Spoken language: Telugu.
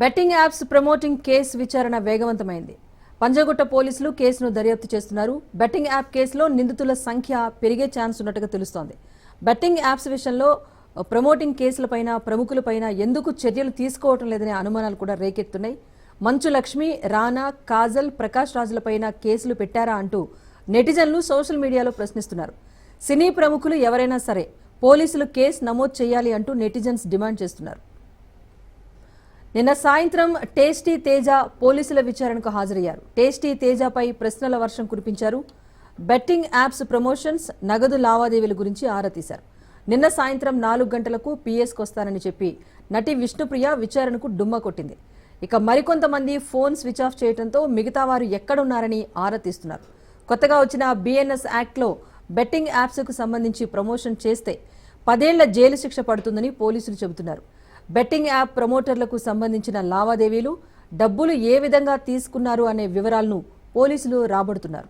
బెట్టింగ్ యాప్స్ ప్రమోటింగ్ కేసు విచారణ వేగవంతమైంది. పంజగుట్ట పోలీసులు కేసును దర్యాప్తు చేస్తున్నారు. బెట్టింగ్ యాప్ కేసులో నిందితుల సంఖ్య పెరిగే ఛాన్స్ ఉన్నట్టుగా తెలుస్తోంది. బెట్టింగ్ యాప్స్ విషయంలో ప్రమోటింగ్ కేసులపైన ప్రముఖులపైన ఎందుకు చర్యలు తీసుకోవటం లేదనే అనుమానాలు కూడా రేకెత్తున్నాయి. మంచు లక్ష్మి రానా కాజల్ ప్రకాష్ రాజులపైన కేసులు పెట్టారా అంటూ నెటిజన్లు సోషల్ మీడియాలో ప్రశ్నిస్తున్నారు. సినీ ప్రముఖులు ఎవరైనా సరే పోలీసులు కేసు నమోదు చేయాలి అంటూ నెటిజన్స్ డిమాండ్ చేస్తున్నారు. నిన్న సాయంత్రం టేస్టీ తేజ పోలీసుల విచారణకు హాజరయ్యారు. టేస్టీ తేజపై ప్రశ్నల వర్షం కురిపించారు. బెట్టింగ్ యాప్స్ ప్రమోషన్స్ నగదు లావాదేవీల గురించి ఆరా తీశారు. నిన్న సాయంత్రం నాలుగు గంటలకు పిఎస్కి వస్తానని చెప్పి నటి విష్ణుప్రియ విచారణకు డుమ్మ కొట్టింది. ఇక మరికొంతమంది ఫోన్ స్విచ్ ఆఫ్ చేయడంతో మిగతా వారు ఎక్కడున్నారని ఆరా తీస్తున్నారు. కొత్తగా వచ్చిన బిఎన్ఎస్ యాక్ట్లో బెట్టింగ్ యాప్స్కు సంబంధించి ప్రమోషన్ చేస్తే పదేళ్ళ జైలు శిక్ష పడుతుందని పోలీసులు చెబుతున్నారు. బెట్టింగ్ యాప్ ప్రమోటర్లకు సంబంధించిన లావాదేవీలు డబ్బులు ఏ విధంగా తీసుకున్నారు అనే వివరాలను పోలీసులు రాబడుతున్నారు.